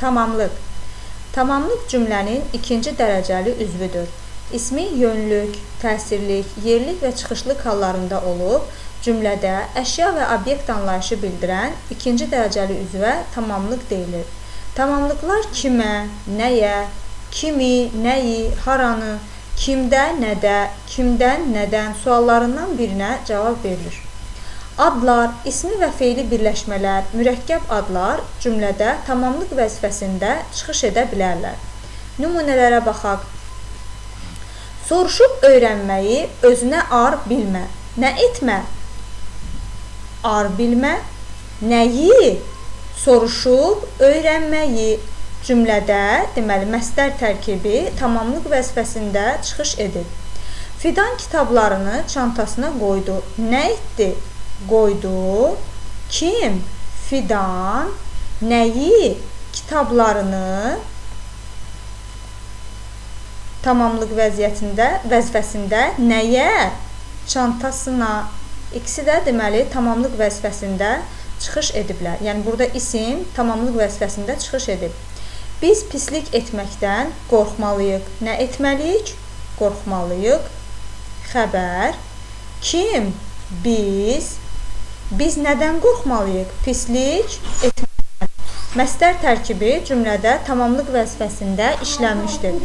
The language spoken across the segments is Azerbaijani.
Tamamlıq. Tamamlıq cümlənin ikinci dərəcəli üzvüdür. İsmi yönlük, təsirlik, yerlik və çıxışlıq hallarında olub, cümlədə əşya və obyekt anlayışı bildirən ikinci dərəcəli üzvə tamamlıq deyilir. Tamamlıqlar kimə, nəyə, kimi, nəyi, haranı, kimdə, nədə, kimdən, nədən suallarından birinə cavab verilir. Adlar, ismi və feili birləşmələr, mürəkkəb adlar cümlədə tamamlıq vəzifəsində çıxış edə bilərlər. Nümunələrə baxaq. Soruşub öyrənməyi özünə ar bilmə. Nə etmə? Ar bilmə. Nəyi? Soruşub öyrənməyi. Cümlədə, deməli, məsdər tərkibi tamamlıq vəzifəsində çıxış edir. Fidan kitablarını çantasına qoydu. Nə etdi? Qoydu. Kim? Fidan nəyi? Kitablarını tamamlıq vəziyyətində, vəzifəsində nəyə? Çantasına. İkisi də deməli tamamlıq vəzifəsində çıxış ediblər. Yəni burada isim tamamlıq vəzifəsində çıxış edib. Biz pislik etməkdən qorxmalıyıq. Nə etməliyik? Qorxmalıyıq. Xəbər. Kim? Biz Biz nədən qorxmalıyıq? Pislik etməkdən. Məsdər tərkibi cümlədə tamamlıq vəzifəsində işlənmişdir.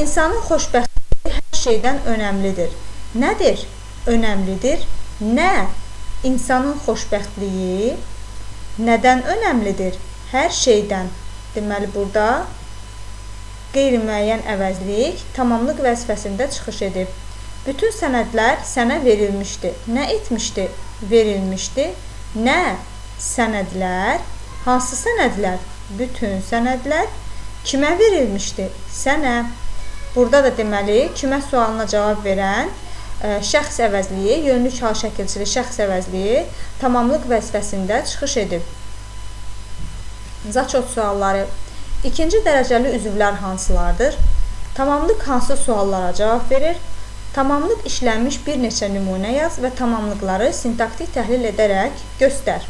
İnsanın xoşbəxtliyi hər şeydən önəmlidir. Nədir? Önəmlidir. Nə? İnsanın xoşbəxtliyi nədən önəmlidir? Hər şeydən. Deməli burada qeyri-müəyyən əvəzlik tamamlıq vəzifəsində çıxış edib. Bütün sənədlər sənə verilmişdi. Nə etmişdi? Verilmişdi. Nə sənədlər? Hansı sənədlər? Bütün sənədlər kimə verilmişdi? Sənə. Burada da deməli, kimə sualına cavab verən ə, şəxs əvəzliyi, yönlük hal şəkilçili şəxs əvəzliyi tamamlıq vəzifəsində çıxış edib. Zaçot sualları. İkinci dərəcəli üzvlər hansılardır? Tamamlıq hansı suallara cavab verir? Tamamlıq işlənmiş bir neçə nümunə yaz və tamamlıqları sintaktik təhlil edərək göstər.